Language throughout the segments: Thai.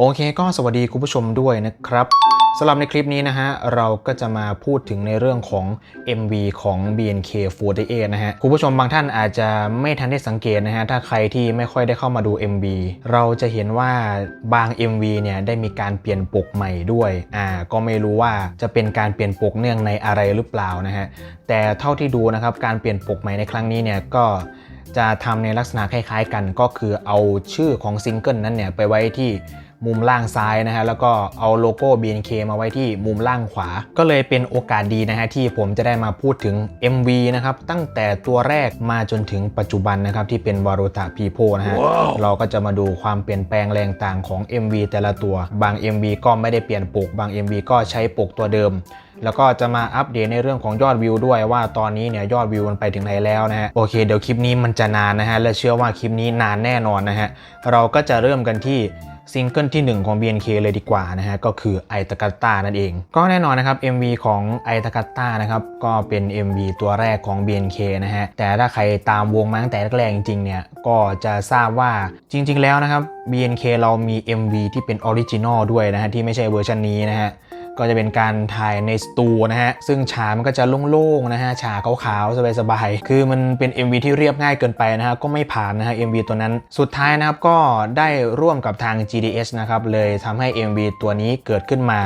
โอเคก็สวัสดีคุณผู้ชมด้วยนะครับสำหรับในคลิปนี้นะฮะ เราก็จะมาพูดถึงในเรื่องของ MV ของ BNK48 นะฮะ คุณผู้ชมบางท่านอาจจะไม่ทันได้สังเกตนะฮะ ถ้าใครที่ไม่ค่อยได้เข้ามาดู MV เราจะเห็นว่าบาง MV เนี่ยได้มีการเปลี่ยนปกใหม่ด้วย อ่า ก็ไม่รู้ว่าจะเป็นการเปลี่ยนปกเนื่องในอะไรหรือเปล่านะฮะ แต่เท่าที่ดูนะครับ การเปลี่ยนปกใหม่ในครั้งนี้เนี่ยก็จะทำในลักษณะคล้ายๆ กันก็คือเอาชื่อของซิงเกิลนั้นเนี่ยไปไว้ที่ มุมล่างซ้ายนะฮะแล้วก็เอาโลโก้ BNK มาไว้ที่มุมล่างขวา ก็เลยเป็นโอกาสดีนะฮะที่ผมจะได้มาพูดถึง MV นะครับตั้งแต่ตัวแรกมาจนถึงปัจจุบันนะครับที่เป็นวารุตะพีโพนะฮะเราก็จะมาดูความเปลี่ยนแปลงแรงต่างของ MV แต่ละตัว บาง MV ก็ไม่ได้เปลี่ยนปก บาง MV ก็ใช้ปกตัวเดิมแล้วก็จะมาอัปเดตในเรื่องของยอดวิวด้วยว่าตอนนี้เนี่ยยอดวิวมันไปถึงไหนแล้วนะฮะโอเคเดี๋ยวคลิปนี้มันจะนานนะฮะและเชื่อว่าคลิปนี้นานแน่นอนนะฮะเราก็จะเริ่มกันที่ ซิงเกิลที่ 1 ของ BNK เลยดีกว่านะฮะก็คือไอตากาตานั่นเอง ก็แน่นอนนะครับ MV ของไอตากาตานะครับก็เป็น MV ตัวแรกของ BNK นะฮะแต่ถ้าใครตามวงมาตั้งแต่แรกจริงๆเนี่ยก็จะทราบว่าจริง ๆ แล้วนะครับ BNK เรามี MV ที่เป็นออริจินอลด้วยนะฮะที่ไม่ใช่เวอร์ชันนี้นะฮะ ก็จะเป็นการถ่ายในสตูนะฮะ ซึ่งฉากมันก็จะโล่งๆนะฮะ ฉากขาวๆ สบายๆ คือมันเป็น MV ที่เรียบง่ายเกินไปนะฮะ ก็ไม่ผ่านนะฮะ MV ตัวนั้น สุดท้ายนะครับ ก็ได้ร่วมกับทาง GDS นะครับ เลยทำให้ MV ตัวนี้เกิดขึ้นมา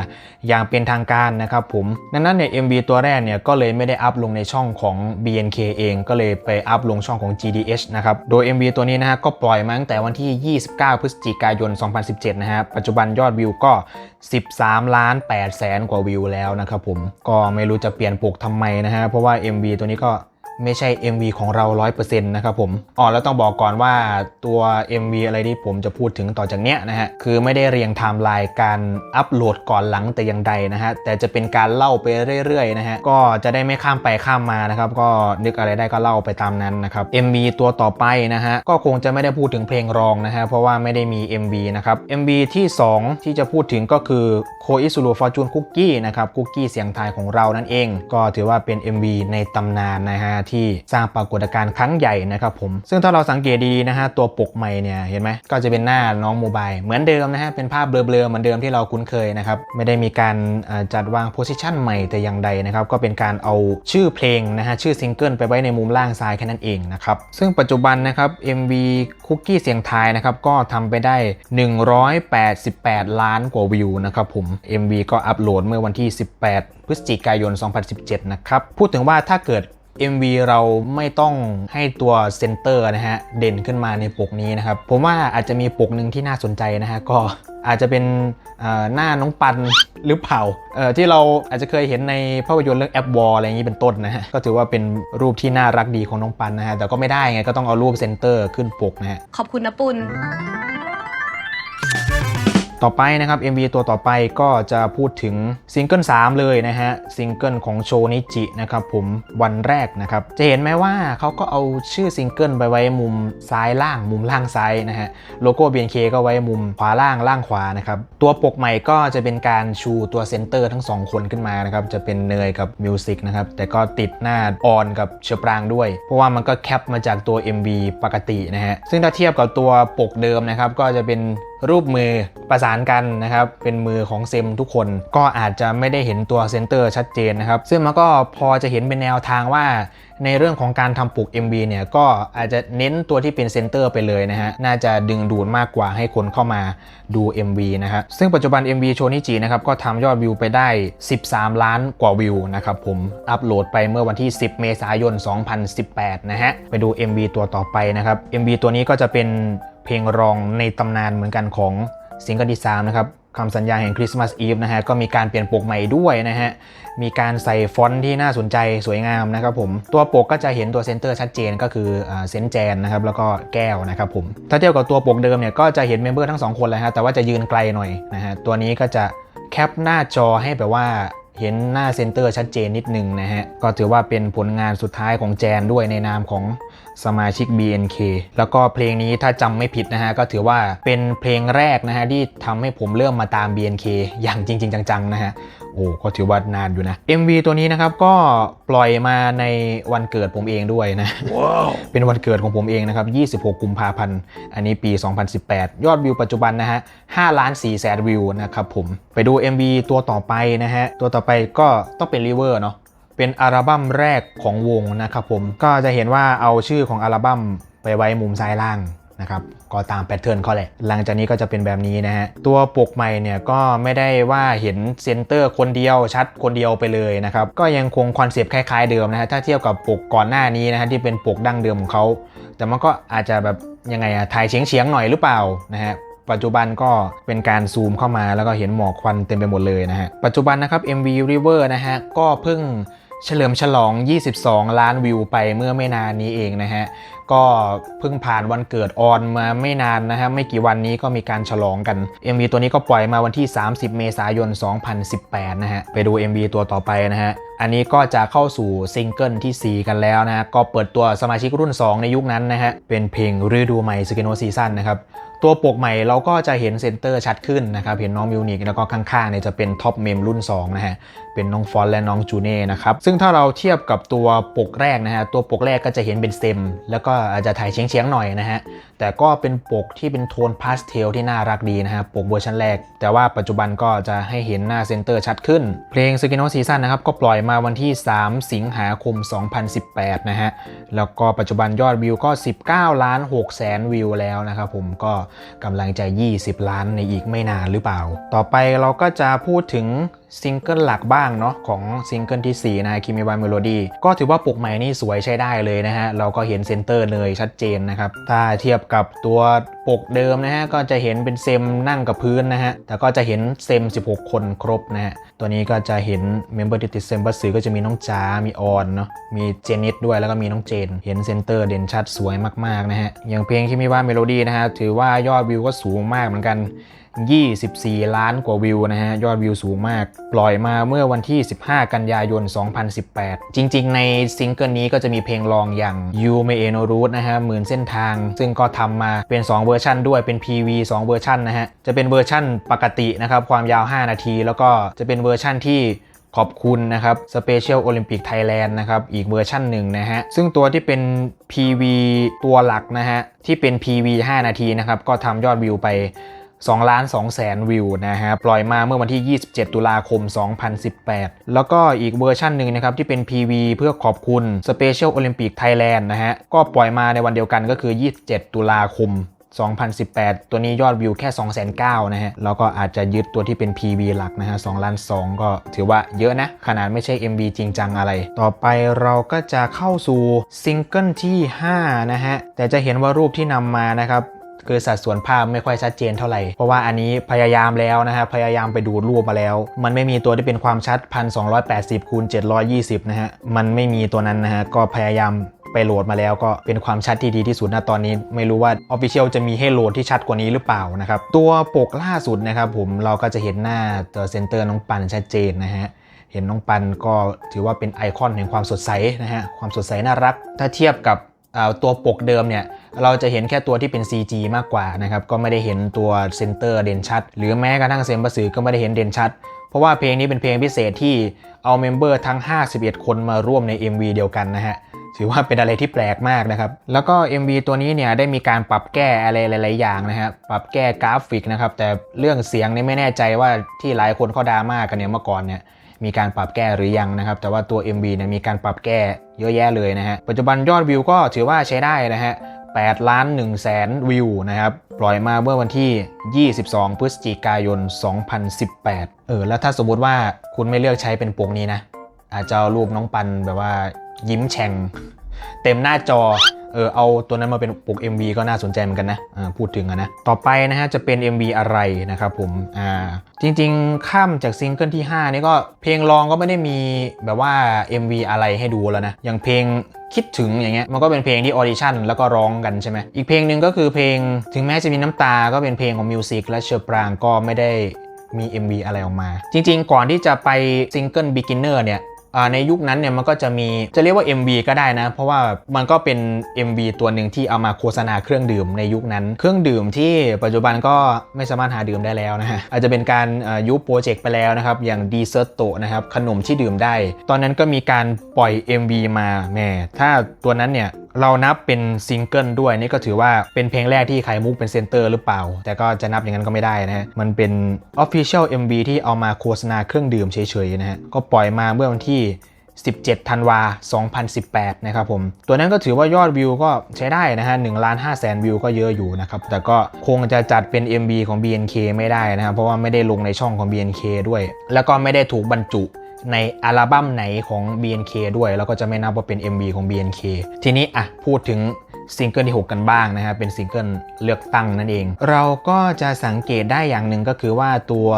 อย่างเป็นทางการนะครับผม ดังนั้นเนี่ย MV ตัวแรกเนี่ย ก็เลยไม่ได้อัพลงในช่องของ BNK เอง ก็เลยไปอัพลงช่องของ GDS นะครับ โดย MV ตัวนี้นะฮะ ก็ปล่อยมาตั้งแต่วันที่ 29 พฤศจิกายน 2017 นะฮะ ปัจจุบันยอดวิวก็ 13 ล้าน8แสนกว่าวิวแล้วนะครับผมก็ไม่รู้จะเปลี่ยนปกทำไมนะฮะเพราะว่า MV ตัวนี้ก็ ไม่ใช่ MV ของเรา 100%นะครับผมอ๋อแล้วต้องบอกก่อนว่าตัว MV อะไรที่ผมจะพูดถึงต่อจากเนี้ยนะฮะ คือไม่ได้เรียงไทม์ไลน์การอัปโหลดก่อนหลังแต่อย่างใดนะฮะ แต่จะเป็นการเล่าไปเรื่อยๆนะฮะ ก็จะได้ไม่ข้ามไปข้ามมานะครับ ก็นึกอะไรได้ก็เล่าไปตามนั้นนะครับ MV ตัวต่อไปนะฮะ ก็คงจะไม่ได้พูดถึงเพลงรองนะฮะ เพราะว่าไม่ได้มี MV นะครับ MV ที่ 2 ที่จะพูดถึงก็คือโคอิสุรุฟอร์จูนคุกกี้นะครับคุกกี้เสียงไทยของเรานั่นเอง ก็ถือว่าเป็น MV ในตำนานนะฮะที่สร้างปรากฏการณ์ครั้งใหญ่นะครับผม ซึ่งถ้าเราสังเกตดีๆนะฮะตัวปกใหม่เนี่ยเห็นไหมก็จะเป็นหน้าน้องโมบายเหมือนเดิมนะฮะเป็นภาพเบลอๆเหมือนเดิมที่เราคุ้นเคยนะครับไม่ได้มีการจัดวางโพสิชันใหม่แต่อย่างใดนะครับก็เป็นการเอาชื่อเพลงนะฮะชื่อซิงเกิลไปไว้ในมุมล่างซ้ายแค่นั้นเองนะครับซึ่งปัจจุบันนะครับ MV คุกกี้เสียงไทายนะครับก็ทำไปได้ 188 ล้านกว่าวิวนะครับผม MV ก็อัปโหลดเมื่อวันที่ 18 พฤศจิกายน 2017 นะครับ พูดถึงว่าถ้าเกิด MV เราไม่ต้องให้ตัวเซนเตอร์นะฮะเด่นขึ้นมาในปกนี้นะครับ ผมว่าอาจจะมีปกหนึ่งที่น่าสนใจนะฮะก็อาจจะเป็นหน้าน้องปันหรือเปล่าที่เราอาจจะเคยเห็นในภาพยนตร์เรื่องแอปวอลอะไรอย่างนี้เป็นต้นนะฮะก็ถือว่าเป็นรูปที่น่ารักดีของน้องปันนะฮะแต่ก็ไม่ได้ไงก็ต้องเอารูปเซนเตอร์ขึ้นปกนะฮะขอบคุณนะปุณ ต่อไปนะครับ MV ตัวต่อไปก็จะพูดถึงซิงเกิล3เลยนะฮะซิงเกิลของโชนิจินะครับผมวันแรกนะครับจะเห็นไหมว่าเขาก็เอาชื่อซิงเกิลไปไว้มุมซ้ายล่าง มุมล่างซ้ายนะฮะโลโก้ BNK ก็ไว้มุมขวาล่างล่างขวานะครับตัวปกใหม่ก็จะเป็นการชูตัวเซนเตอร์ทั้งสองคนขึ้นมานะครับจะเป็นเนยกับมิวสิกนะครับแต่ก็ติดหน้าออนกับเชอปรางด้วย เพราะว่ามันก็แคปมาจากตัว MV ปกตินะฮะซึ่งถ้าเทียบกับตัวปกเดิมนะครับก็จะเป็น รูปมือประสานกันนะครับ เป็นมือของเซมทุกคน ก็อาจจะไม่ได้เห็นตัวเซนเตอร์ชัดเจนนะครับ ซึ่งมันก็พอจะเห็นเป็นแนวทางว่า ในเรื่องของการทำปลุก MV เนี่ย ก็อาจจะเน้นตัวที่เป็นเซนเตอร์ไปเลยนะฮะ น่าจะดึงดูดมากกว่าให้คนเข้ามาดู MV นะฮะซึ่งปัจจุบัน MV โชนิจินะครับ ก็ทำยอดวิวไปได้ 13 ล้านกว่าวิวนะครับผม อัปโหลดไปเมื่อวันที่ 10 เมษายน 2018 นะฮะ ไปดู MV ตัวต่อไปนะครับ MV ตัวนี้ก็จะเป็น เพลงรองในตำนานเหมือนกันของซิงเกิลที่3นะครับคำสัญญาแห่งคริสต์มาสอีฟนะฮะก็มีการเปลี่ยนปกใหม่ด้วยนะฮะ มีการใส่ฟอนต์ที่น่าสนใจสวยงามนะครับผม ตัวปกก็จะเห็นตัวเซนเตอร์ชัดเจนก็คือเซนแจนนะครับแล้วก็แก้วนะครับผม ถ้าเทียบกับตัวปกเดิมเนี่ยก็จะเห็นเมมเบอร์ทั้งสองคนเลยฮะแต่ว่าจะยืนไกลหน่อยนะฮะตัวนี้ก็จะแคปหน้าจอให้แบบว่าเห็นหน้าเซนเตอร์ชัดเจนนิดนึงนะฮะก็ถือว่าเป็นผลงานสุดท้ายของแจนด้วยในนามของ สมาชิก BNK แล้วก็เพลงนี้ถ้าจำไม่ผิดนะฮะ ก็ถือว่าเป็นเพลงแรกนะฮะ ที่ทำให้ผมเริ่มมาตาม BNK อย่างจริง ๆ จัง ๆ นะฮะ โอ้ก็ถือว่านานอยู่นะ MV ตัวนี้นะครับ ก็ปล่อยมาในวันเกิดผมเองด้วยนะเป็นวันเกิดของผมเองนะครับ 26 กุมภาพันธ์ อันนี้ปี 2018 ยอดวิวปัจจุบันนะฮะ5ล้าน4แสนวิวนะครับผม ไปดู MV ตัวต่อไปนะฮะ ตัวต่อไปก็ต้องเป็น River เนาะ เป็นอัลบั้มแรกของวงนะครับผมก็จะเห็นว่าเอาชื่อของอัลบั้มไปไว้มุมซ้ายล่างนะครับก็ตามแพทเทิร์นเขาแหละ หลังจากนี้ก็จะเป็นแบบนี้นะฮะ ตัวปกใหม่เนี่ยก็ไม่ได้ว่าเห็นเซนเตอร์คนเดียวชัดคนเดียวไปเลยนะครับ ก็ยังคงคอนเซปต์คล้ายๆเดิมนะฮะ ถ้าเทียบกับปกก่อนหน้านี้นะฮะที่เป็นปกดั้งเดิมของเขา แต่มันก็อาจจะแบบยังไงอะถ่ายเฉียงๆหน่อยหรือเปล่านะฮะปัจจุบันก็เป็นการซูมเข้ามาแล้วก็เห็นหมอกควันเต็มไปหมดเลยนะฮะ ปัจจุบันนะครับ MV River นะฮะก็เพิ่ง เฉลิมฉลอง 22 ล้านวิวไปเมื่อไม่นานนี้เองนะฮะ ก็เพิ่งผ่านวันเกิดออนมาไม่นานนะฮะ ไม่กี่วันนี้ก็มีการฉลองกัน MV ตัวนี้ก็ปล่อยมาวันที่ 30 เมษายน 2018 นะฮะ ไปดู MV ตัวต่อไปนะฮะ อันนี้ก็จะเข้าสู่ซิงเกิลที่ 4 กันแล้วนะฮะ ก็เปิดตัวสมาชิกรุ่น 2 ในยุคนั้นนะฮะ เป็นเพลงฤดูใหม่สเกโนซีซั่นนะครับตัวปกใหม่เราก็จะเห็นเซนเตอร์ชัดขึ้นนะครับ เห็นน้องมิวนิกแล้วก็ข้างๆเนี่ยจะเป็นท็อปเมมรุ่น 2 นะฮะ เป็นน้องฟอนและน้องจูเน่นะครับซึ่งถ้าเราเทียบกับตัวปกแรกนะฮะตัวปกแรกก็จะเห็นเป็นเซมแล้วก็อาจจะถ่ายเฉียงๆหน่อยนะฮะแต่ก็เป็นปกที่เป็นโทนพาสเทลที่น่ารักดีนะฮะปกเวอร์ชันแรก แต่ว่าปัจจุบันก็จะให้เห็นหน้าเซนเตอร์ชัดขึ้น เพลงสกินโนซีซั่นนะครับก็ปล่อยมาวันที่ 3 สิงหาคม 2018 นะฮะแล้วก็ปัจจุบันยอดวิวก็ 19 ล้าน6แสนวิวแล้วนะครับผมก็กำลังจะ 20 ล้านในอีกไม่นานหรือเปล่า ต่อไปเราก็จะพูดถึงซิงเกิลหลักบ้างเนาะของซิงเกิลที่ 4 นะคิมิวายเมโลดี้ก็ถือว่าปกใหม่นี่สวยใช้ได้เลยนะฮะ เราก็เห็นเซนเตอร์เลยชัดเจนนะครับ ถ้าเทียบกับตัว ปกเดิมนะฮะก็จะเห็นเป็นเซมนั่งกับพื้นนะฮะแต่ก็จะเห็นเซม 16 คนครบนะฮะตัวนี้ก็จะเห็นเมมเบอร์ที่ติดเซมบัสสือก็จะมีน้องจ๋ามีออนเนาะมีเจนิดด้วยแล้วก็มีน้องเจน เห็นเซนเตอร์เด่นชัดสวยมากๆนะฮะอย่างเพลงคิมิวาเมโลดี้นะฮะถือว่ายอดวิวก็สูงมากเหมือนกัน 24 ล้านกว่าวิวนะฮะยอดวิวสูงมาก ปล่อยมาเมื่อวันที่ 15 กันยายน 2018 จริง ๆ ในซิงเกิลนี้ก็จะมีเพลงรองอย่าง You May a No Route นะฮะหมื่นเส้นทาง ซึ่งก็ทำมาเป็น 2 เวอร์ชันด้วยเป็น PV 2 เวอร์ชันนะฮะ จะเป็นเวอร์ชันปกตินะครับ ความยาว 5 นาที แล้วก็จะเป็นเวอร์ชันที่ขอบคุณนะครับ Special Olympic Thailand นะครับ อีกเวอร์ชั่นหนึ่งนะฮะ ซึ่งตัวที่เป็น PV ตัวหลักนะฮะ ที่เป็น PV 5 นาทีนะครับ ก็ทำยอดวิวไป2ล้าน2แสนวิวนะฮะ ปล่อยมาเมื่อวันที่ 27 ตุลาคม 2018 แล้วก็อีกเวอร์ชันหนึ่งนะครับ ที่เป็น PV เพื่อขอบคุณ Special Olympic Thailand นะฮะ ก็ปล่อยมาในวันเดียวกันก็คือ 27 ตุลาคม 2018 ตัวนี้ยอดวิวแค่2 9 0 0 0นะฮะ แล้วก็อาจจะยึดตัวที่เป็น PV หลักนะฮะ2ล้าน2ก็ถือว่าเยอะนะ ขนาดไม่ใช่ MV จริงจังอะไร ต่อไปเราก็จะเข้าสู่ซิงเกิลที่ 5 นะฮะ แต่จะเห็นว่ารูปที่นำมานะครับคือสัดส่วนภาพไม่ค่อยชัดเจนเท่าไหร่ เพราะว่าอันนี้พยายามแล้วนะฮะ พยายามไปดูรูปมาแล้ว มันไม่มีตัวที่เป็นความชัด 1280คูณ720 นะฮะ มันไม่มีตัวนั้นนะฮะ ก็พยายาม ไปโหลดมาแล้วก็เป็นความชัดที่ดีที่สุดนะตอนนี้ ไม่รู้ว่า Official จะมีให้โหลดที่ชัดกว่านี้หรือเปล่านะครับตัวปกล่าสุดนะครับผมเราก็จะเห็นหน้าตัวเซนเตอร์น้องปันชัดเจนนะฮะเห็นน้องปันก็ถือว่าเป็นไอคอนแห่งความสดใสนะฮะความสดใสน่ารัก ถ้าเทียบกับตัวปกเดิมเนี่ยเราจะเห็นแค่ตัวที่เป็น CG มากกว่านะครับก็ไม่ได้เห็นตัวเซนเตอร์เด่นชัด หรือแม้กระทั่งเซมบัสือก็ไม่ได้เห็นเด่นชัด เพราะว่าเพลงนี้เป็นเพลงพิเศษที่เอาเมมเบอร์ทั้ง 51 คนมาร่วมใน MV เดียวกันนะฮะ ถือว่าเป็นอะไรที่แปลกมากนะครับ แล้วก็ MV ตัวนี้เนี่ยได้มีการปรับแก้อะไรหลาย ๆ อย่างนะฮะปรับแก้กราฟิกนะครับ แต่เรื่องเสียงนี่ไม่แน่ใจว่าที่หลายคนเขาดราม่ากันเนี่ยเมื่อก่อนเนี่ยมีการปรับแก้หรือยังนะครับ แต่ว่าตัว MV เนี่ยมีการปรับแก้เยอะแยะเลยนะฮะ ปัจจุบันยอดวิวก็ถือว่าใช้ได้นะฮะ8ล้าน1แสนวิวนะครับ ปล่อยมาเมื่อวันที่ 22 พฤศจิกายน 2018 เออ แล้วถ้าสมมติว่าคุณไม่เลือกใช้เป็นปกนี้นะ อาจจะรูปน้องปันแบบว่า ยิ้มแฉ่งเต็มหน้าจอเออเอาตัวนั้นมาเป็นปก MV ก็น่าสนใจเหมือนกันนะพูดถึงนะ ต่อไปนะฮะจะเป็น MV อะไรนะครับผมอ่าจริงๆ ข้ามจากซิงเกิลที่ 5 นี่ก็เพลงรองก็ไม่ได้มีแบบว่า MV อะไรให้ดูแล้วนะ อย่างเพลงคิดถึงอย่างเงี้ยมันก็เป็นเพลงที่ออดิชั่นแล้วก็ร้องกันใช่ไหมอีกเพลงหนึ่งก็คือเพลงถึงแม้จะมีน้ำตาก็เป็นเพลงของมิวสิกและเชอร์ปรางก็ไม่ได้มี MV อะไรออกมา จริง ๆ ก่อนที่จะไปซิงเกิล Beginner เนี่ย ในยุคนั้นเนี่ยมันก็จะมีจะเรียกว่า MV ก็ได้นะ เพราะว่ามันก็เป็น MV ตัวหนึ่งที่เอามาโฆษณาเครื่องดื่มในยุคนั้น เครื่องดื่มที่ปัจจุบันก็ไม่สามารถหาดื่มได้แล้วนะฮะอาจจะเป็นการยุบโปรเจกต์ไปแล้วนะครับ อย่างดีเซอร์โตนะครับขนมที่ดื่มได้ ตอนนั้นก็มีการปล่อย MV มาแหมถ้าตัวนั้นเนี่ยเรานับเป็นซิงเกิลด้วยนี่ก็ถือว่าเป็นเพลงแรกที่ไข่มุกเป็นเซนเตอร์หรือเปล่า แต่ก็จะนับอย่างนั้นก็ไม่ได้นะฮะ มันเป็น Official MV ที่เอามาโฆษณาเครื่องดื่มเฉยๆนะฮะ ก็ปล่อยมาเมื่อวันที่ 17 ธันวา 2018 นะครับผม ตัวนั้นก็ถือว่ายอดวิวก็ใช้ได้นะฮะ1ล้าน5แสนวิวก็เยอะอยู่นะครับ แต่ก็คงจะจัดเป็น MV ของ BNK ไม่ได้นะครับ เพราะว่าไม่ได้ลงในช่องของ BNK ด้วย แล้วก็ไม่ได้ถูกบรรจุ ในอัลบั้มไหนของ BNK ด้วย แล้วก็จะไม่นับว่าเป็น MV ของ BNK ทีนี้อะพูดถึงซิงเกิลที่ 6 กันบ้างนะฮะเป็นซิงเกิลเลือกตั้งนั่นเอง เราก็จะสังเกตได้อย่างหนึ่งก็คือว่าตัว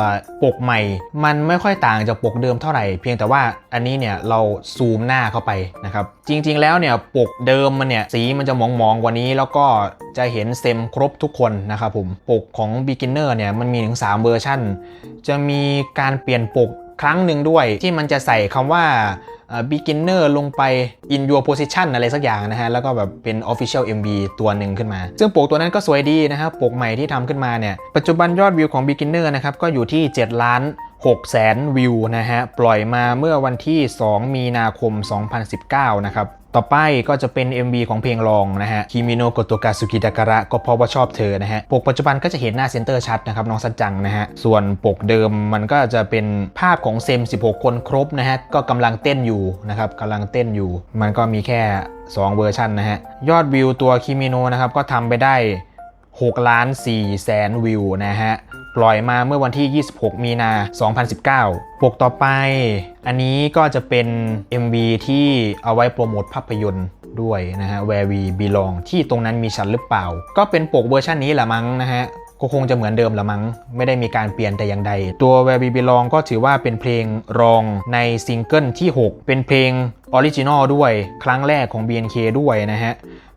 ปกใหม่ มันไม่ค่อยต่างจากปกเดิมเท่าไหร่ เพียงแต่ว่าอันนี้เนี่ยเราซูมหน้าเข้าไปนะครับ จริง ๆ แล้วเนี่ยปกเดิมมันเนี่ยสีมันจะมองๆกว่านี้ แล้วก็จะเห็นเซมครบทุกคนนะครับผมปกของ Beginner เนี่ยมันมีถึง3เวอร์ชันจะมีการเปลี่ยนปก ครั้งหนึ่งด้วย ที่มันจะใส่คำว่า beginner ลงไป in your position อะไรสักอย่างนะฮะ แล้วก็แบบเป็น official MV ตัวหนึ่งขึ้นมา ซึ่งปกตัวนั้นก็สวยดีนะครับ ปกใหม่ที่ทำขึ้นมาเนี่ย ปัจจุบันยอดวิวของ beginner นะครับ ก็อยู่ที่ 7 ล้าน6แสนวิวนะฮะ ปล่อยมาเมื่อวันที่ 2 มีนาคม 2019 นะครับ ต่อไปก็จะเป็น MV ของเพลงรองนะฮะคิมิโนโกโตกาสุกิดากระก็เพราะว่าชอบเธอนะฮะ ปกปัจจุบันก็จะเห็นหน้าเซนเตอร์ชัดนะครับ น้องสัจจังนะฮะ ส่วนปกเดิมมันก็จะเป็นภาพของเซม 16 คนครบนะฮะ ก็กำลังเต้นอยู่นะครับกำลังเต้นอยู่ มันก็มีแค่ 2 เวอร์ชันนะฮะ ยอดวิวตัวคิมิโนนะครับ ก็ทำไปได้6ล้าน4แสนวิวนะฮะ ปล่อยมาเมื่อวันที่ 26 มีนา 2019 ปกต่อไป อันนี้ก็จะเป็น MV ที่เอาไว้โปรโมทภาพยนตร์ด้วยนะฮะ Where We Belong ที่ตรงนั้นมีฉันหรือเปล่า ก็เป็นปกเวอร์ชันนี้แหละมั้งนะฮะก็คงจะเหมือนเดิมละมั้ง ไม่ได้มีการเปลี่ยนแต่อย่างใด ตัว Where We Belong ก็ถือว่าเป็นเพลงรองในซิงเกิลที่ 6 เป็นเพลงออริจินอลด้วย ครั้งแรกของ BNK ด้วยนะฮะ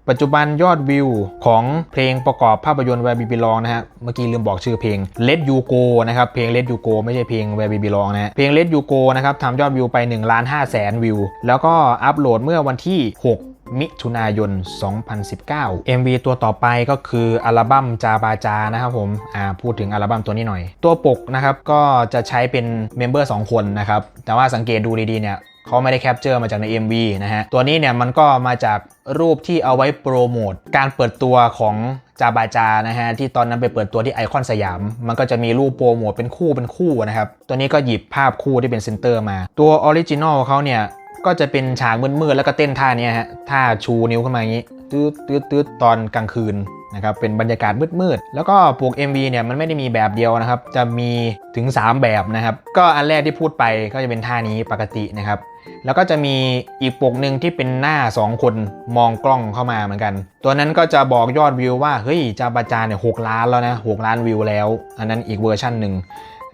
ปัจจุบันยอดวิวของเพลงประกอบภาพยนตร์ Where We Belong นะฮะ เมื่อกี้ลืมบอกชื่อเพลง Let You Go นะครับ เพลง Let You Go ไม่ใช่เพลง Where We Belong นะฮะเพลง Let You Go นะครับทำยอดวิวไป1ล้าน5แสนวิว แล้วก็อัปโหลดเมื่อวันที่ 6มิถุนายน 2019 MV ตัวต่อไปก็คืออัลบั้มจาบาจานะครับผม อ่า พูดถึงอัลบั้มตัวนี้หน่อย ตัวปกนะครับ ก็จะใช้เป็นเมมเบอร์ 2 คนนะครับ แต่ว่าสังเกตดูดีๆเนี่ย เขาไม่ได้แคปเจอร์มาจากใน MV นะฮะ ตัวนี้เนี่ยมันก็มาจากรูปที่เอาไว้โปรโมทการเปิดตัวของจาบาจานะฮะที่ตอนนั้นไปเปิดตัวที่ไอคอนสยาม มันก็จะมีรูปโปรโมทเป็นคู่เป็นคู่นะครับ ตัวนี้ก็หยิบภาพคู่ที่เป็นเซนเตอร์มา ตัวออริจินอลเขาเนี่ย ก็จะเป็นฉากมืดๆแล้วก็เต้นท่านี้ฮะท่าชูนิ้วขึ้นมาอย่างนี้ตืดตืดตืดตอนกลางคืนนะครับเป็นบรรยากาศมืดๆแล้วก็ปลูก MV เนี่ยมันไม่ได้มีแบบเดียวนะครับ จะมีถึง 3 แบบนะครับ ก็อันแรกที่พูดไปก็จะเป็นท่านี้ปกตินะครับ แล้วก็จะมีอีกปกหนึ่งที่เป็นหน้า 2 คนมองกล้องเข้ามาเหมือนกัน ตัวนั้นก็จะบอกยอดวิวว่าเฮ้ยจาบาจาเนี่ยหล้านแล้วนะ6ล้านวิวแล้ว อันนั้นอีกเวอร์ชั่นหนึ่ง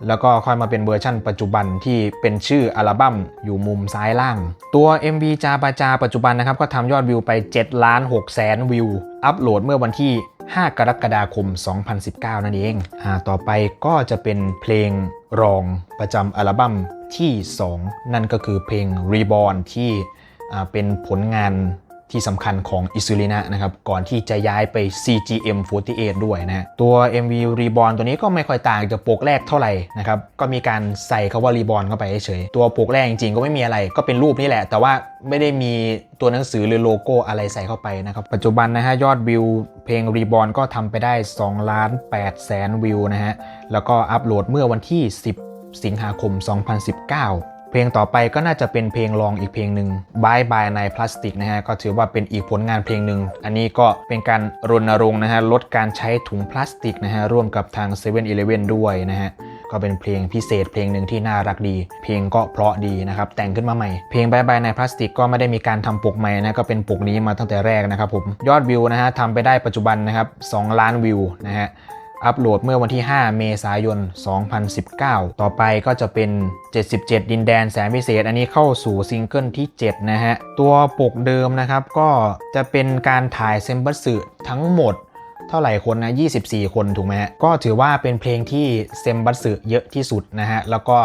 แล้วก็ค่อยมาเป็นเวอร์ชั่นปัจจุบันที่เป็นชื่ออัลบั้มอยู่มุมซ้ายล่าง ตัว MV จาปาจาปัจจุบันนะครับก็ทำยอดวิวไป7ล้าน6แสนวิว อัปโหลดเมื่อวันที่ 5 กรกฎาคม 2019 นั่นเองอ่าต่อไปก็จะเป็นเพลงรองประจำอัลบั้มที่ 2 นั่นก็คือเพลง Reborn ที่อ่าเป็นผลงาน ที่สำคัญของอิซูลินะนะครับก่อนที่จะย้ายไป CGM48 ด้วยนะตัว MV Reborn ตัวนี้ก็ไม่ค่อยต่างจากปกแรกเท่าไหร่นะครับก็มีการใส่คาว่า Reborn เข้าไปเฉยตัวปกแรกจริงๆ ก็ไม่มีอะไร ก็เป็นรูปนี่แหละ แต่ว่าไม่ได้มีตัวหนังสือหรือโลโก้อะไรใส่เข้าไปนะครับปัจจุบันนะฮะยอดวิวเพลง Reborn ก็ทำไปได้2ล้าน8แสนวิวนะฮะแล้วก็อัปโหลดเมื่อวันที่ 10 สิงหาคม 2019 เพลงต่อไปก็น่าจะเป็นเพลงรองอีกเพลงหนึ่ง Bye Bye ในพลาสติกนะฮะก็ถือว่าเป็นอีกผลงานเพลงหนึ่งอันนี้ก็เป็นการรณรงค์นะฮะลดการใช้ถุงพลาสติกนะฮะร่วมกับทาง7 e เ e ่ e อด้วยนะฮะก็เป็นเพลงพิเศษเพลงหนึ่งที่น่ารักดี เพลงก็เพราะดีนะครับแต่งขึ้นมาใหม่ เพลง Bye Bye ในพลาสติกก็ไม่ได้มีการทำปกใหม่นะก็เป็นปกนี้มาตั้งแต่แรกนะครับผมยอดวิวนะฮะทำไปได้ปัจจุบันนะครับ2ล้านวิวนะฮะ อัปโหลดเมื่อวันที่ 5 เมษายน 2019 ต่อไปก็จะเป็น 77 ดินแดนแสนพิเศษ อันนี้เข้าสู่ซิงเกิลที่ 7 นะฮะ ตัวปกเดิมนะครับก็จะเป็นการถ่ายเซมบัสสึทั้งหมดเท่าไหร่คนนะ 24 คนถูกไหมฮะก็ถือว่าเป็นเพลงที่เซมบัสสึเยอะที่สุดนะฮะ แล้วก็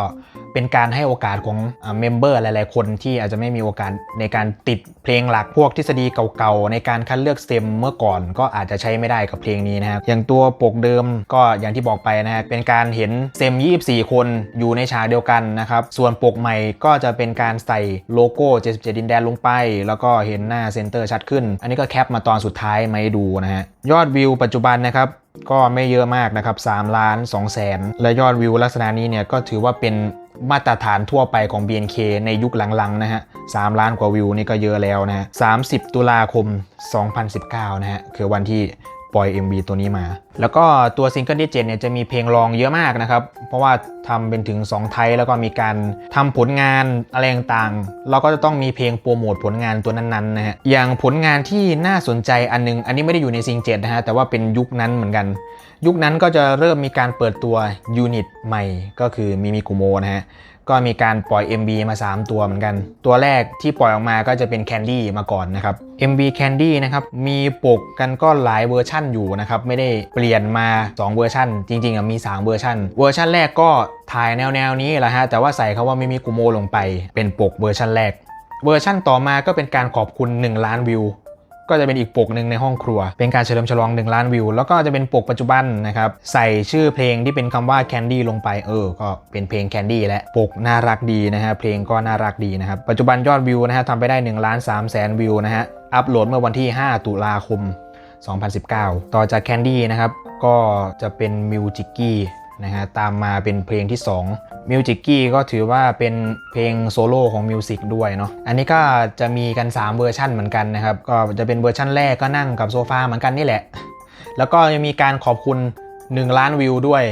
เป็นการให้โอกาสของเมมเบอร์หลายๆ คนที่อาจจะไม่มีโอกาสในการติดเพลงหลักพวกทฤษฎีเก่าๆ ในการคัดเลือกเต็มเมื่อก่อนก็อาจจะใช้ไม่ได้กับเพลงนี้นะครับอย่างตัวปกเดิมก็อย่างที่บอกไปนะฮะเป็นการเห็นเซม 24 คนอยู่ในฉากเดียวกันนะครับส่วนปกใหม่ก็จะเป็นการใส่โลโก้ 77 ดินแดนลงไป แล้วก็เห็นหน้าเซนเตอร์ชัดขึ้น อันนี้ก็แคปมาตอนสุดท้ายมาให้ดูนะฮะยอดวิวปัจจุบันนะครับก็ไม่เยอะมากนะครับ3ล้าน2แสนและยอดวิวลักษณะนี้เนี่ยก็ถือว่าเป็น มาตรฐานทั่วไปของ BNK ในยุคหลังๆนะฮะสล้านกว่าวิวนี่ก็เยอะแล้วนะฮะ30 ตุลาคม 2019 นะฮะคือวันที่ ปล่อย MV ตัวนี้มา แล้วก็ตัวซิงเกิลที่7เนี่ยจะมีเพลงรองเยอะมากนะครับ เพราะว่าทำเป็นถึง 2 ไทยแล้วก็มีการทำผลงานอะไรต่างๆ เราก็จะต้องมีเพลงโปรโมทผลงานตัวนั้นๆนะฮะ อย่างผลงานที่น่าสนใจอันนึง อันนี้ไม่ได้อยู่ในซิงเจ็ดนะฮะ แต่ว่าเป็นยุคนั้นเหมือนกัน ยุคนั้นก็จะเริ่มมีการเปิดตัวยูนิตใหม่ก็คือมิมิกุโมนะฮะ ก็มีการปล่อย MV มา 3 ตัวเหมือนกัน ตัวแรกที่ปล่อยออกมาก็จะเป็น Candy มาก่อนนะครับ MV Candy นะครับ มีปกกันก็หลายเวอร์ชั่นอยู่นะครับ ไม่ได้เปลี่ยนมา 2 เวอร์ชันจริงๆอะมี 3 เวอร์ชันเวอร์ชันแรกก็ถ่ายแนวๆนี้แหละฮะ แต่ว่าใส่คาว่าไมิมิกุโมลงไป เป็นปกเวอร์ชันแรก เวอร์ชั่นต่อมาก็เป็นการขอบคุณ 1 ล้านวิว ก็จะเป็นอีกปกหนึ่งในห้องครัว เป็นการเฉลิมฉลอง 1 ล้านวิว แล้วก็จะเป็นปกปัจจุบันนะครับ ใส่ชื่อเพลงที่เป็นคำว่า Candy ลงไปเออ ก็เป็นเพลง Candy และปกน่ารักดีนะฮะเพลงก็น่ารักดีนะครับ ปัจจุบันยอดวิวนะฮะทำไปได้1ล้าน3แสนวิวนะฮะอัปโหลดเมื่อวันที่ 5 ตุลาคม 2019 ต่อจาก Candy นะครับก็จะเป็น Music นะฮะตามมาเป็นเพลงที่2มิวจิกกี้ก็ถือว่าเป็นเพลงโซโล่ของมิวสิกด้วยเนาะอันนี้ก็จะมีกัน 3 เวอร์ชันเหมือนกันนะครับ ก็จะเป็นเวอร์ชันแรกก็นั่งกับโซฟาเหมือนกันนี่แหละ แล้วก็ยังมีการขอบคุณ 1 ล้านวิวด้วย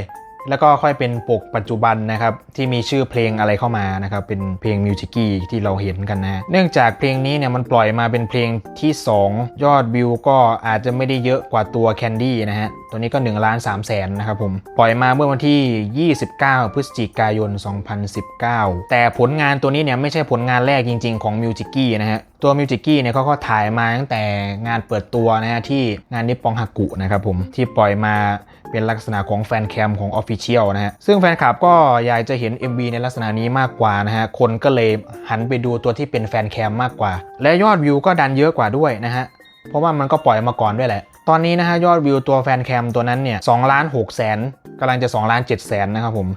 แล้วก็ค่อยเป็นปกปัจจุบันนะครับ ที่มีชื่อเพลงอะไรเข้ามานะครับ เป็นเพลงมิวจิกี้ที่เราเห็นกันนะ เนื่องจากเพลงนี้เนี่ยมันปล่อยมาเป็นเพลงที่ 2 ยอดวิวก็อาจจะไม่ได้เยอะกว่าตัว Candy นะฮะ ตัวนี้ก็1ล้าน3แสนนะครับผม ปล่อยมาเมื่อวันที่ 29 พฤศจิกายน 2019 แต่ผลงานตัวนี้เนี่ยไม่ใช่ผลงานแรกจริง ๆของมิวจิกี้นะฮะ ตัวมิวจิกี้เนี่ยเขาก็ถ่ายมาตั้งแต่งานเปิดตัวนะฮะที่งานนิปปองฮากุนะครับผมที่ปล่อยมา เป็นลักษณะของแฟนแคมของ Official นะฮะ ซึ่งแฟนคลับก็อยากจะเห็น MV ในลักษณะนี้มากกว่านะฮะ คนก็เลยหันไปดูตัวที่เป็นแฟนแคมมากกว่า และยอดวิวก็ดันเยอะกว่าด้วยนะฮะ เพราะว่ามันก็ปล่อยมาก่อนด้วยแหละ ตอนนี้นะฮะยอดวิวตัวแฟนแคมตัวนั้นเนี่ย2ล้านหกแสนกำลังจะ2ล้าน7แสนนะครับผม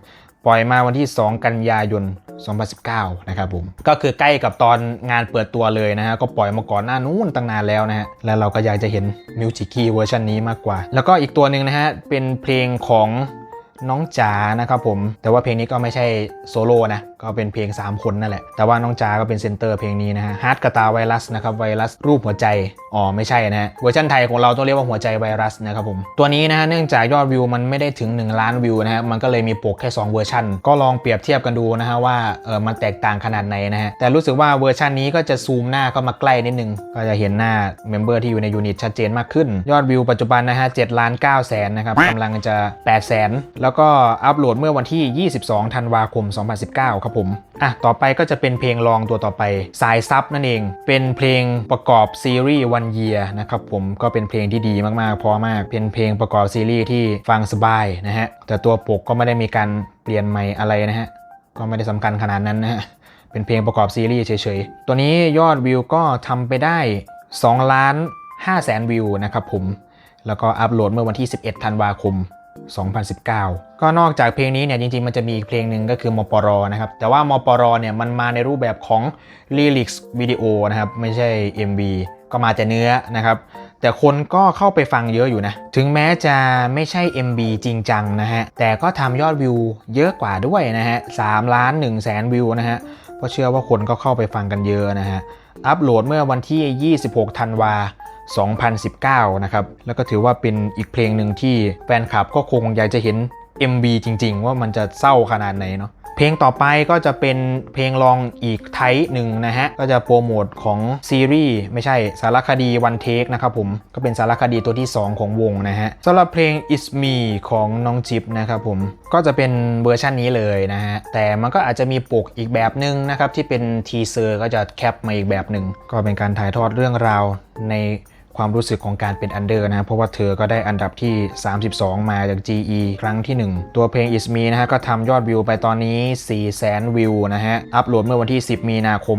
ปล่อยมาวันที่ 2 กันยายน 2019 นะครับผม ก็คือใกล้กับตอนงานเปิดตัวเลยนะฮะ ก็ปล่อยมาก่อนหน้านู้นตั้งนานแล้วนะฮะ แล้วเราก็อยากจะเห็นมิวสิคีเวอร์ชันนี้มากกว่า แล้วก็อีกตัวหนึ่งนะฮะ เป็นเพลงของ น้องจ๋านะครับผม แต่ว่าเพลงนี้ก็ไม่ใช่โซโล่นะ ก็เป็นเพลง 3 คนนั่นแหละ แต่ว่าน้องจ๋าก็เป็นเซนเตอร์เพลงนี้นะฮะฮาร์ดกระตาไวรัสนะครับไวรัสรูปหัวใจ อ๋อไม่ใช่นะฮะเวอร์ชันไทยของเราต้องเรียกว่าหัวใจไวรัสนะครับผม ตัวนี้นะฮะเนื่องจากยอดวิวมันไม่ได้ถึง 1 ล้านวิวนะฮะมันก็เลยมีปกแค่ 2 เวอร์ชันก็ลองเปรียบเทียบกันดูนะฮะว่าเออมันแตกต่างขนาดไหนนะฮะแต่รู้สึกว่าเวอร์ชันนี้ก็จะซูมหน้าเข้ามาใกล้นิดนึงก็จะเห็นหน้าเมมเบอร์ที่อยู่ในยูนิตชัดเจนมากขึ้นยอดวิวปัจจุบันนะฮะ7ล้าน9แสนนะครับกำลังจะ8แสนแล้วแล้วก็อัปโหลดเมื่อวันที่ 22 ธันวาคม 2019 ครับผม อะ ต่อไปก็จะเป็นเพลงรองตัวต่อไปสายซับนั่นเอง เป็นเพลงประกอบซีรีส์วันเยียนะครับผม ก็เป็นเพลงที่ดีมากๆพราะมาก เป็นเพลงประกอบซีรีส์ที่ฟังสบายนะฮะ แต่ตัวปกก็ไม่ได้มีการเปลี่ยนใหม่อะไรนะฮะ ก็ไม่ได้สำคัญขนาดนั้นนะฮะ เป็นเพลงประกอบซีรีส์เฉยๆ ตัวนี้ยอดวิวก็ทำไปได้2ล้าน5แสนวิวนะครับผม แล้วก็อัปโหลดเมื่อวันที่ 11 ธันวาคม 2019 ก็นอกจากเพลงนี้เนี่ยจริงๆ มันจะมีอีกเพลงหนึ่งก็คือมปรนะครับ แต่ว่ามปรเนี่ยมันมาในรูปแบบของ lyrics วิดีโอนะครับไม่ใช่ MV ก็มาแต่เนื้อนะครับ แต่คนก็เข้าไปฟังเยอะอยู่นะ ถึงแม้จะไม่ใช่ MB จริงจังนะฮะ แต่ก็ทำยอดวิวเยอะกว่าด้วยนะฮะ3ล้าน1แสนวิวนะฮะเพราะเชื่อว่าคนก็เข้าไปฟังกันเยอะนะฮะ อัปโหลดเมื่อวันที่ 26 ธันวา 2019 นะครับ แล้วก็ถือว่าเป็นอีกเพลงหนึ่งที่แฟนคลับก็คงอยากจะเห็น MV จริง ๆ ว่ามันจะเศร้าขนาดไหนเนาะเพลงต่อไปก็จะเป็นเพลงรองอีกไทป์หนึ่งนะฮะ ก็จะโปรโมทของซีรีส์ไม่ใช่สารคดีวันเทคนะครับผม ก็เป็นสารคดีตัวที่ 2 ของวงนะฮะสำหรับเพลง Is Me ของน้องจิ๊บนะครับผม ก็จะเป็นเวอร์ชันนี้เลยนะฮะ แต่มันก็อาจจะมีปกอีกแบบหนึ่งนะครับ ที่เป็นทีเซอร์ก็จะแคปมาอีกแบบหนึ่งก็เป็นการถ่ายทอดเรื่องราวใน ความรู้สึกของการเป็นอันเดอร์นะเพราะว่าเธอก็ได้อันดับที่ 32 มาจาก GE ครั้งที่ 1 ตัวเพลง Is Me นะฮะก็ทำยอดวิวไปตอนนี้ 400,000 วิวนะฮะ อัปโหลดเมื่อวันที่ 10 มีนาคม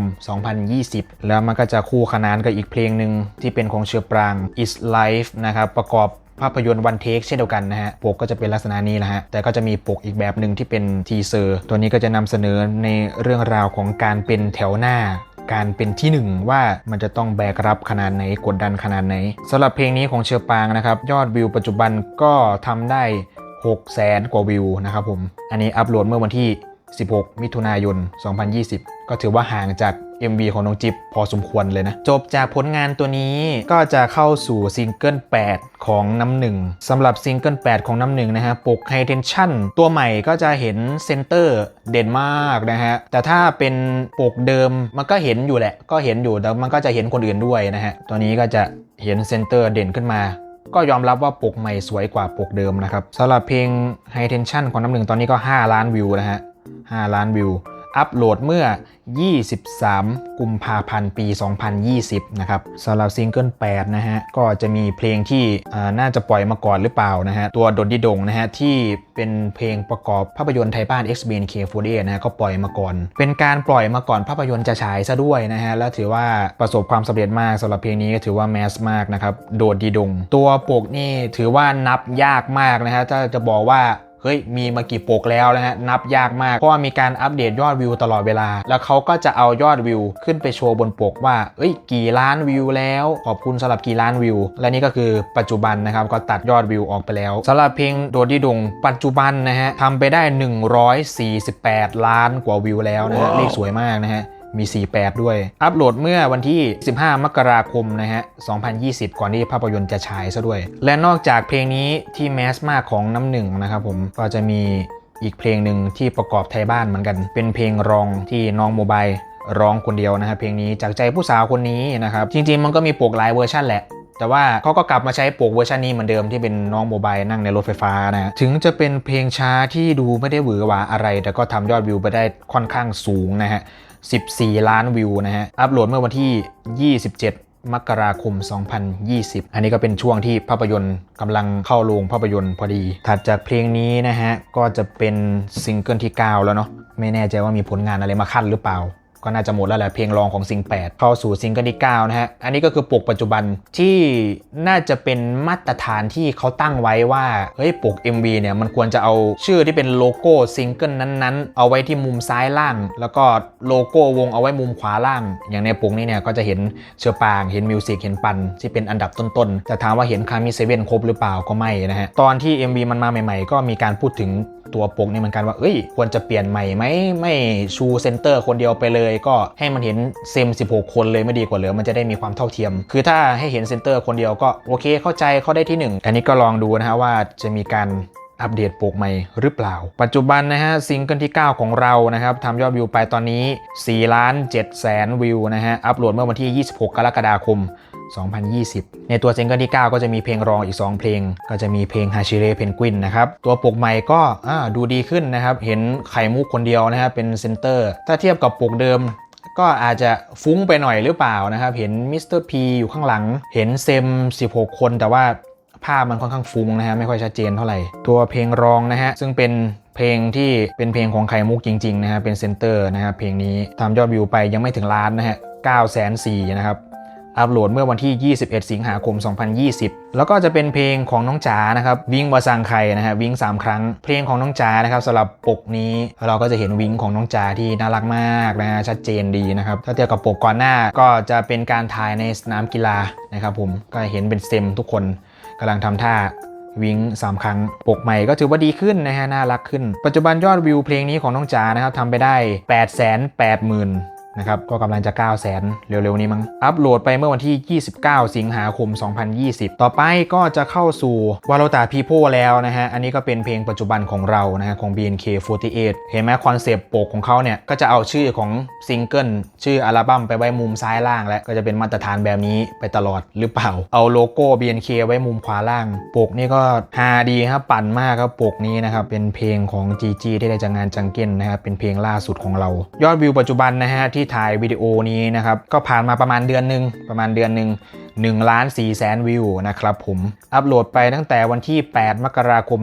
2020 แล้วมันก็จะคู่ขนานกับอีกเพลงหนึ่งที่เป็นของเชือปราง Is Life นะครับประกอบภาพยนตร์วันเทคเช่นเดียวกันนะฮะ ปกก็จะเป็นลักษณะนี้แหละฮะ แต่ก็จะมีปกอีกแบบหนึ่งที่เป็นทีเซอร์ ตัวนี้ก็จะนำเสนอในเรื่องราวของการเป็นแถวหน้า การเป็นที่หนึ่งว่ามันจะต้องแบกรับขนาดไหนกดดันขนาดไหนสำหรับเพลงนี้ของเชอปางนะครับ ยอดวิวปัจจุบันก็ทำได้6แสนกว่าวิวนะครับผม อันนี้อัปโหลดเมื่อวันที่ 16 มิถุนายน 2020 ก็ถือว่าห่างจาก MV ของน้องจิ๊บพอสมควรเลยนะ จบจากผลงานตัวนี้ก็จะเข้าสู่ซิงเกิล 8 ของน้ำหนึ่งสำหรับซิงเกิล 8 ของน้ำหนึ่งนะฮะปกไฮเทนชั่นตัวใหม่ก็จะเห็นเซนเตอร์เด่นมากนะฮะ แต่ถ้าเป็นปกเดิมมันก็เห็นอยู่แหละ ก็เห็นอยู่แต่มันก็จะเห็นคนอื่นด้วยนะฮะ ตัวนี้ก็จะเห็นเซนเตอร์เด่นขึ้นมาก็ยอมรับว่าปกใหม่สวยกว่าปกเดิมนะครับสำหรับเพลง High Tension ของน้ำหนึ่งตอนนี้ก็ 5 ล้านวิวนะฮะ 5 ล้านวิว อัปโหลดเมื่อ 23 กุมภาพันธ์ปี 2020 นะครับสำหรับซิงเกิล 8 นะฮะ ก็จะมีเพลงที่อ่าน่าจะปล่อยมาก่อนหรือเปล่านะฮะ ตัวดดดิดงนะฮะ ที่เป็นเพลงประกอบภาพยนตร์ไทยบ้าน XBNK48 นะฮะ ก็ปล่อยมาก่อน เป็นการปล่อยมาก่อนภาพยนตร์จะฉายซะด้วยนะฮะ แล้วถือว่าประสบความสำเร็จมากสำหรับเพลงนี้ก็ถือว่าแมสมากนะครับ โดดดีดง ตัวปกนี่ถือว่านับยากมากนะฮะ ถ้าจะบอกว่า เฮ้ยมีมากี่ปกแล้วนะฮะนับยากมาก เพราะว่ามีการอัปเดตยอดวิวตลอดเวลา แล้วเขาก็จะเอายอดวิวขึ้นไปโชว์บนปกว่าเอ้ยกี่ล้านวิวแล้ว ขอบคุณสำหรับกี่ล้านวิว และนี่ก็คือปัจจุบันนะครับก็ตัดยอดวิวออกไปแล้วสำหรับเพลงโดดดีดงปัจจุบันนะฮะทำไปได้ 148 ล้านกว่าวิวแล้วนะฮะเลขสวยมากนะฮะ มี 48 ด้วย อัปโหลดเมื่อวันที่ 15 มกราคมนะฮะ 2020 ก่อนที่ภาพยนตร์จะฉายซะด้วย และนอกจากเพลงนี้ที่แมสมากของน้ำหนึ่งนะครับผม ก็จะมีอีกเพลงหนึ่งที่ประกอบไทยบ้านเหมือนกัน เป็นเพลงรองที่น้องโมบายร้องคนเดียวนะครับเพลงนี้จากใจผู้สาวคนนี้นะครับ จริง ๆ มันก็มีปกหลายเวอร์ชันแหละแต่ว่าเขาก็กลับมาใช้ปกเวอร์ชันนี้เหมือนเดิมที่เป็นน้องโมบายนั่งในรถไฟฟ้านะ ถึงจะเป็นเพลงช้าที่ดูไม่ได้หวือหวาอะไร แต่ก็ทำยอดวิวไปได้ค่อนข้างสูงนะฮะ 14 ล้านวิวนะฮะ อัปโหลดเมื่อวันที่ 27 มกราคม 2020 อันนี้ก็เป็นช่วงที่ภาพยนตร์กำลังเข้าโรงภาพยนตร์พอดี ถัดจากเพลงนี้นะฮะ ก็จะเป็นซิงเกิลที่ 9 แล้วเนาะ ไม่แน่ใจว่ามีผลงานอะไรมาขั้นหรือเปล่า ก็น่าจะหมดแล้วแหละเพลงรองของซิง8เข้าสู่ซิงเกิลที่9นะฮะ อันนี้ก็คือปกปัจจุบันที่น่าจะเป็นมาตรฐานที่เขาตั้งไว้ว่า เฮ้ยปก MV เนี่ยมันควรจะเอาชื่อที่เป็นโลโก้ซิงเกิลนั้นๆ เอาไว้ที่มุมซ้ายล่าง แล้วก็โลโก้วงเอาไว้มุมขวาล่าง อย่างในปกนี้เนี่ยก็จะเห็นเชือปาง เห็นมิวสิกเห็นปันที่เป็นอันดับต้นๆแต่ถามว่าเห็นคามิเซเว่นครบหรือเปล่าก็ไม่นะฮะตอนที่ MV มันมาใหม่ ๆ ก็มีการพูดถึงตัวปกนี่เหมือนกันว่า เอ้ย ควรจะเปลี่ยนใหม่ไหม ไม่ชูเซนเตอร์คนเดียวไปเลย ก็ให้มันเห็นเซม 16 คนเลยไม่ดีกว่าเหรือมันจะได้มีความเท่าเทียม คือถ้าให้เห็นเซนเตอร์คนเดียวก็โอเคเข้าใจเขาได้ที่ 1 อันนี้ก็ลองดูนะฮะว่าจะมีการอัปเดตปกใหม่หรือเปล่า ปัจจุบันนะฮะซิงเกิลที่ 9 ของเรานะครับทำยอดวิวไปตอนนี้4ล้าน7แสนวิวนะฮะอัปโหลดเมื่อวันที่ 26 กรกฎาคม 2020 ในตัวซิงเกิลที่ 9 ก็จะมีเพลงรองอีก 2 เพลง ก็จะมีเพลงฮาชิเรเพนกวินนะครับ ตัวปกใหม่ก็ดูดีขึ้นนะครับ เห็นไข่มุกคนเดียวนะครับเป็นเซนเตอร์ ถ้าเทียบกับปกเดิมก็อาจจะฟุ้งไปหน่อยหรือเปล่านะครับ เห็นมิสเตอร์พีอยู่ข้างหลัง เห็นเซม 16 คนแต่ว่าภาพมันค่อนข้างฟุ้งนะฮะไม่ค่อยชัดเจนเท่าไหร่ ตัวเพลงรองนะฮะซึ่งเป็นเพลงที่เป็นเพลงของไข่มุกจริงๆนะฮะเป็นเซนเตอร์นะครับเพลงนี้ทำยอดวิวไปยังไม่ถึงล้านนะฮะ9 4 0 0 0นะครับ อัปโหลดเมื่อวันที่ 21 สิงหาคม 2020 แล้วก็จะเป็นเพลงของน้องจ๋านะครับวิ่งวาซังไคนะฮะวิ่ง3 ครั้ง เพลงของน้องจ๋านะครับสำหรับปกนี้เราก็จะเห็นวิ่งของน้องจ๋าที่น่ารักมากนะฮะชัดเจนดีนะครับถ้าเทียบกับปกก่อนหน้าก็จะเป็นการถ่ายในสนามกีฬานะครับผมก็เห็นเป็นเซมทุกคนกำลังทำท่าวิง3 ครั้ง ปกใหม่ก็ถือว่าดีขึ้นนะฮะ น่ารักขึ้น ปัจจุบันยอดวิวเพลงนี้ของน้องจ๋านะครับทำไปได้ 8 8 0 0 0 0 นะครับก็กำลังจะ 9 0 0 0 0 0เร็วๆ นี้มั้งอัปโหลดไปเมื่อวันที่ 29 สิงหาคม 2020 ต่อไปก็จะเข้าสู่วาโลตาพีโพแล้วนะฮะ อันนี้ก็เป็นเพลงปัจจุบันของเรานะฮะของ BNK48 เห็นไหมคอนเซปต์ปกของเขาเนี่ย ก็จะเอาชื่อของซิงเกิลชื่ออัลบั้มไปไว้มุมซ้ายล่าง และก็จะเป็นมาตรฐานแบบนี้ไปตลอดหรือเปล่า เอาโลโก้ BNK ไว้มุมขวาล่าง ปกนี่ก็ฮาดีครับปั่นมากครับปกนี้นะครับเป็นเพลงของ GG ที่ได้จากงานจังเก้นนะครับเป็นเพลงล่าสุดของเรา ยอดวิวปัจจุบันนะฮะที่ถ่ายวิดีโอนี้นะครับ ก็ผ่านมาประมาณเดือนหนึ่งประมาณเดือนหนึ่ง1ล้าน4แสนวิวนะครับผม อัปโหลดไปตั้งแต่วันที่ 8 มกราคม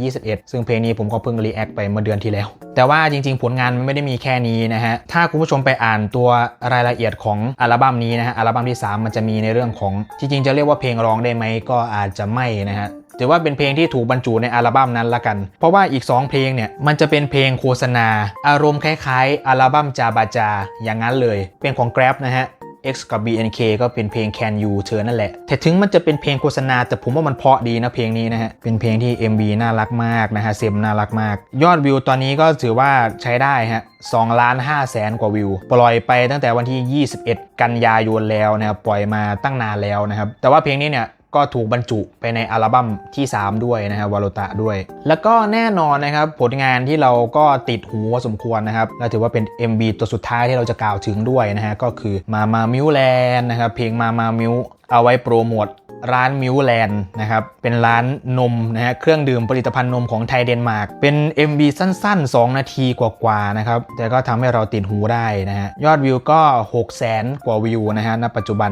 2021 ซึ่งเพลงนี้ผมก็เพิ่งรีแอคไปเมื่อเดือนที่แล้ว แต่ว่าจริงๆ ผลงานมันไม่ได้มีแค่นี้นะฮะ ถ้าคุณผู้ชมไปอ่านตัวรายละเอียดของอัลบั้มนี้นะฮะ อัลบั้มที่ 3 มันจะมีในเรื่องของ จริงๆ จะเรียกว่าเพลงร้องได้ไหมก็อาจจะไม่นะฮะ ถือว่าเป็นเพลงที่ถูกบรรจุในอัลบั้มนั้นละกัน เพราะว่าอีก 2 เพลงเนี่ยมันจะเป็นเพลงโฆษณา อารมณ์คล้ายๆ อัลบั้มจาบาจา อย่างนั้นเลย เป็นของ Grab นะฮะ X กับ BNK ก็เป็นเพลง Can You เธอนั่นแหละ แต่ถึงมันจะเป็นเพลงโฆษณา แต่ผมว่ามันเพราะดีนะเพลงนี้นะฮะ เป็นเพลงที่ MV น่ารักมากนะฮะ เซมน่ารักมาก ยอดวิวตอนนี้ก็ถือว่าใช้ได้ฮะ2ล้าน5แสนกว่าวิว ปล่อยไปตั้งแต่วันที่ 21 กันยายนแล้วนะครับ ปล่อยมาตั้งนานแล้วนะครับ แต่ว่าเพลงนี้เนี่ย ก็ถูกบรรจุไปในอัลบั้มที่ 3 ด้วยนะครับวาโลตะด้วย แล้วก็แน่นอนนะครับผลงานที่เราก็ติดหูพอสมควรนะครับและถือว่าเป็น MB ตัวสุดท้ายที่เราจะกล่าวถึงด้วยนะฮะก็คือมามามิวแลนด์นะครับเพลงมามามิวเอาไว้โปรโมทร้านมิวแลนด์นะครับ เป็นร้านนมนะฮะ เครื่องดื่มผลิตภัณฑ์นมของไทยเดนมาร์ก เป็น MB สั้น ๆ 2 นาทีกว่าๆนะครับ แต่ก็ทำให้เราติดหูได้นะฮะ ยอดวิวก็ 6 0 0 0 0 0กว่าวิวนะฮะ ณ ปัจจุบัน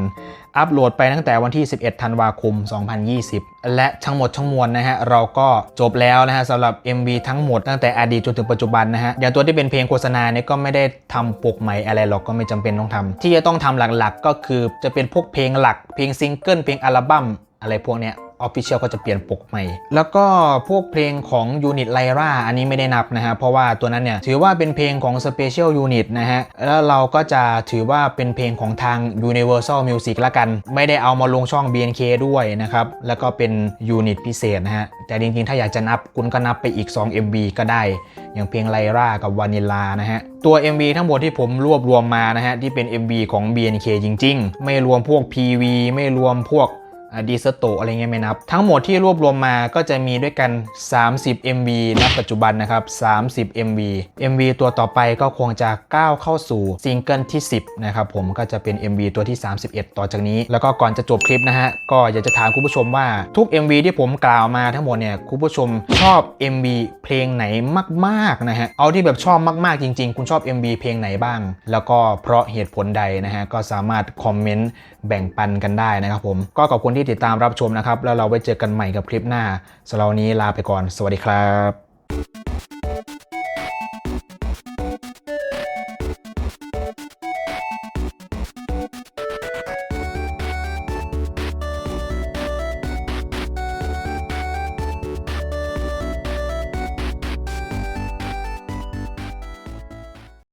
อัปโหลดไปตั้งแต่วันที่ 11 ธันวาคม 2020 และทั้งหมดทั้งมวลนะฮะ เราก็จบแล้วนะฮะสำหรับ MV ทั้งหมดตั้งแต่อดีตจนถึงปัจจุบันนะฮะ อย่างตัวที่เป็นเพลงโฆษณาเนี่ยก็ไม่ได้ทำปกใหม่อะไรหรอกก็ไม่จำเป็นต้องทำที่จะต้องทำหลักๆ ก็คือจะเป็นพวกเพลงหลัก เพลงซิงเกิลเพลงอัลบั้มอะไรพวกเนี้ย ออฟฟิเชียลก็จะเปลี่ยนปกใหม่ แล้วก็พวกเพลงของยูนิตไลราอันนี้ไม่ได้นับนะฮะ เพราะว่าตัวนั้นเนี่ยถือว่าเป็นเพลงของ Special Unit นะฮะ แล้วเราก็จะถือว่าเป็นเพลงของทาง Universal Music ละกัน ไม่ได้เอามาลงช่อง BNK ด้วยนะครับ แล้วก็เป็นยูนิตพิเศษนะฮะ แต่จริงๆ ถ้าอยากจะนับคุณก็นับไปอีก 2 MV ก็ได้ อย่างเพลงไลรากับวานิลานะฮะ ตัว MV ทั้งหมดที่ผมรวบรวมมานะฮะที่เป็น MV ของ BNK จริง ๆ ไม่รวมพวก PV ไม่รวมพวก ดีสโตอะไรเงี้ยไม่นับ ทั้งหมดที่รวบรวมมาก็จะมีด้วยกัน 30 MV ณปัจจุบันนะครับ 30 MV MV ตัวต่อไปก็คงจะก้าวเข้าสู่ซิงเกิลที่ 10 นะครับผมก็จะเป็น MV ตัวที่ 31 ต่อจากนี้ แล้วก็ก่อนจะจบคลิปนะฮะ ก็อยากจะถามคุณผู้ชมว่าทุก MV ที่ผมกล่าวมาทั้งหมดเนี่ยคุณผู้ชมชอบ MV เพลงไหนมากๆนะฮะเอาที่แบบชอบมากๆจริง ๆ คุณชอบ MV เพลงไหนบ้าง แล้วก็เพราะเหตุผลใดนะฮะก็สามารถคอมเมนต์แบ่งปันกันได้นะครับผมก็ขอบคุณที่ติดตามรับชมนะครับ แล้วเราไว้เจอกันใหม่กับคลิปหน้าสำหรับวันนี้ลาไปก่อน สวัสดีครับ